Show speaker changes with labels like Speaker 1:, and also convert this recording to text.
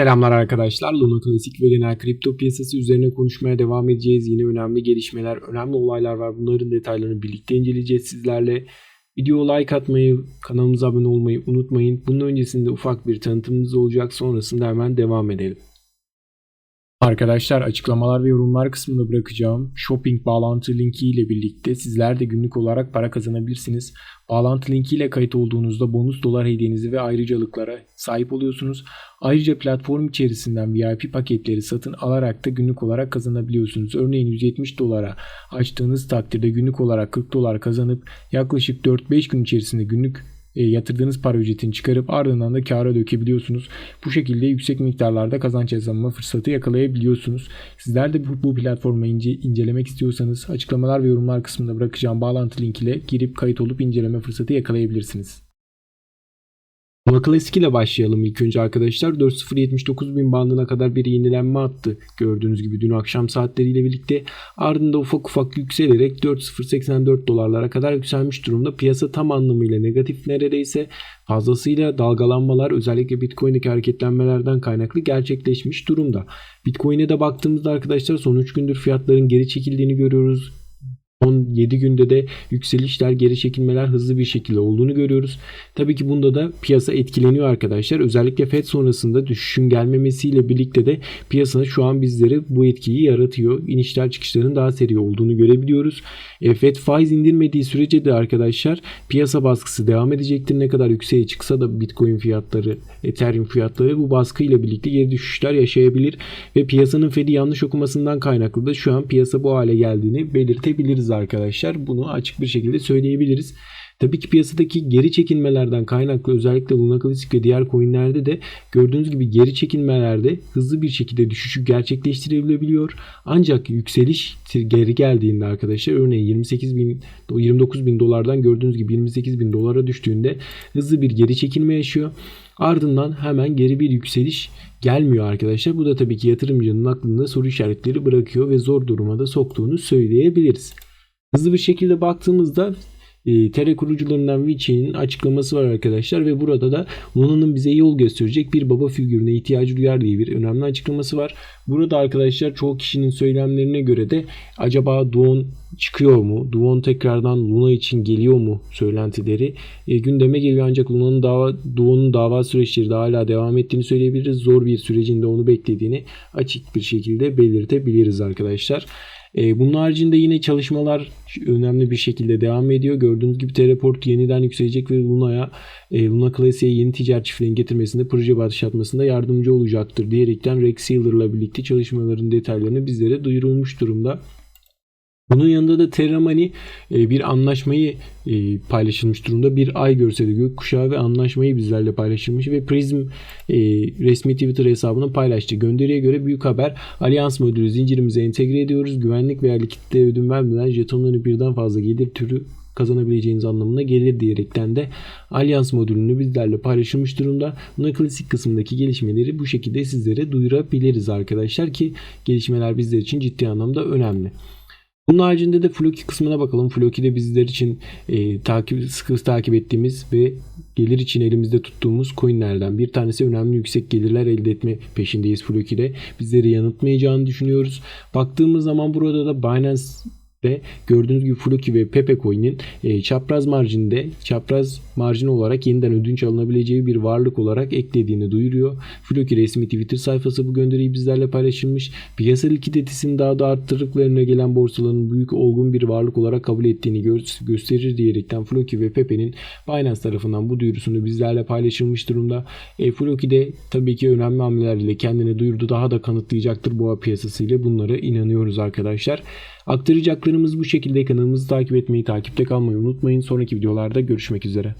Speaker 1: Selamlar arkadaşlar. Luna Klasik ve genel kripto piyasası üzerine konuşmaya devam edeceğiz. Yine önemli gelişmeler, önemli olaylar var. Bunların detaylarını birlikte inceleyeceğiz sizlerle. Video like atmayı, kanalımıza abone olmayı unutmayın. Bunun öncesinde ufak bir tanıtımımız olacak. Sonrasında hemen devam edelim. Arkadaşlar açıklamalar ve yorumlar kısmına bırakacağım shopping bağlantı linki ile birlikte sizler de günlük olarak para kazanabilirsiniz. Bağlantı linki ile kayıt olduğunuzda bonus dolar hediyenizi ve ayrıcalıklara sahip oluyorsunuz. Ayrıca platform içerisinden VIP paketleri satın alarak da günlük olarak kazanabiliyorsunuz. Örneğin 170 dolara açtığınız takdirde günlük olarak 40 dolar kazanıp yaklaşık 4-5 gün içerisinde günlük e, yatırdığınız para ücretini çıkarıp ardından da kâra dökebiliyorsunuz. Bu şekilde yüksek miktarlarda kazanç kazanma fırsatı yakalayabiliyorsunuz. Sizler de bu, bu platformu ince, incelemek istiyorsanız açıklamalar ve yorumlar kısmında bırakacağım bağlantı link ile girip kayıt olup inceleme fırsatı yakalayabilirsiniz. Luna Classic ile başlayalım ilk önce arkadaşlar. 4.079 bin bandına kadar bir yenilenme attı. Gördüğünüz gibi dün akşam saatleriyle birlikte ardında ufak ufak yükselerek 4.084 dolarlara kadar yükselmiş durumda. Piyasa tam anlamıyla negatif neredeyse fazlasıyla dalgalanmalar özellikle Bitcoin'deki hareketlenmelerden kaynaklı gerçekleşmiş durumda. Bitcoin'e de baktığımızda arkadaşlar son 3 gündür fiyatların geri çekildiğini görüyoruz. Son 7 günde de yükselişler, geri çekilmeler hızlı bir şekilde olduğunu görüyoruz. Tabii ki bunda da piyasa etkileniyor arkadaşlar. Özellikle FED sonrasında düşüşün gelmemesiyle birlikte de piyasa şu an bizlere bu etkiyi yaratıyor. İnişler çıkışların daha seri olduğunu görebiliyoruz. E, FED faiz indirmediği sürece de arkadaşlar piyasa baskısı devam edecektir. Ne kadar yükseğe çıksa da Bitcoin fiyatları, Ethereum fiyatları bu baskıyla birlikte geri düşüşler yaşayabilir ve piyasanın FED'i yanlış okumasından kaynaklı da şu an piyasa bu hale geldiğini belirtebiliriz arkadaşlar. Bunu açık bir şekilde söyleyebiliriz. Tabii ki piyasadaki geri çekilmelerden kaynaklı özellikle Luna Classic ve diğer coinlerde de gördüğünüz gibi geri çekilmelerde hızlı bir şekilde düşüşü gerçekleştirilebiliyor. Ancak yükseliş geri geldiğinde arkadaşlar örneğin 28 bin 29 bin dolardan gördüğünüz gibi 28 bin dolara düştüğünde hızlı bir geri çekilme yaşıyor. Ardından hemen geri bir yükseliş gelmiyor arkadaşlar. Bu da tabii ki yatırımcının aklında soru işaretleri bırakıyor ve zor duruma da soktuğunu söyleyebiliriz. Hızlı bir şekilde baktığımızda e, TR kurucularından Vichi'nin açıklaması var arkadaşlar ve burada da Luna'nın bize yol gösterecek bir baba figürüne ihtiyacı duyar diye bir önemli açıklaması var. Burada arkadaşlar çoğu kişinin söylemlerine göre de acaba Duon çıkıyor mu? Duon tekrardan Luna için geliyor mu söylentileri e, gündeme geliyor ancak Luna'nın dava Duon'un dava süreçleri de hala devam ettiğini söyleyebiliriz. Zor bir sürecinde onu beklediğini açık bir şekilde belirtebiliriz arkadaşlar. E, bunun haricinde yine çalışmalar önemli bir şekilde devam ediyor. Gördüğünüz gibi Teleport yeniden yükselecek ve Luna'ya e, Luna Classic'e yeni ticaret çiftliğini getirmesinde, proje başlatmasında yardımcı olacaktır diyerekten Rex Sealer'la birlikte çalışmaların detaylarını bizlere duyurulmuş durumda. Bunun yanında da Terramani e, bir anlaşmayı e, paylaşılmış durumda. Bir ay görseli gökkuşağı ve anlaşmayı bizlerle paylaşılmış ve Prism e, resmi Twitter hesabına paylaştı. Gönderiye göre büyük haber Allianz modülü zincirimize entegre ediyoruz. Güvenlik veya likitte ödün vermeden jetonları birden fazla gelir türü kazanabileceğiniz anlamına gelir diyerekten de Allianz modülünü bizlerle paylaşılmış durumda. Buna klasik kısımdaki gelişmeleri bu şekilde sizlere duyurabiliriz arkadaşlar ki gelişmeler bizler için ciddi anlamda önemli. Bunun haricinde de Floki kısmına bakalım. Floki de bizler için e, takip sıkı takip ettiğimiz ve gelir için elimizde tuttuğumuz coinlerden bir tanesi önemli yüksek gelirler elde etme peşindeyiz Floki'de. Bizleri yanıltmayacağını düşünüyoruz. Baktığımız zaman burada da Binance ve gördüğünüz gibi Floki ve Pepe Coin'in e, çapraz marjinde çapraz marjin olarak yeniden ödünç alınabileceği bir varlık olarak eklediğini duyuruyor. Floki resmi Twitter sayfası bu gönderiyi bizlerle paylaşılmış. Piyasa likiditesini daha da arttırıp önüne gelen borsaların büyük olgun bir varlık olarak kabul ettiğini gö- gösterir diyerekten Floki ve Pepe'nin Binance tarafından bu duyurusunu bizlerle paylaşılmış durumda. E, Floki de tabii ki önemli hamlelerle kendini duyurdu. Daha da kanıtlayacaktır boğa piyasasıyla. Bunlara inanıyoruz arkadaşlar. Aktaracaklarımız bu şekilde kanalımızı takip etmeyi, takipte kalmayı unutmayın. Sonraki videolarda görüşmek üzere.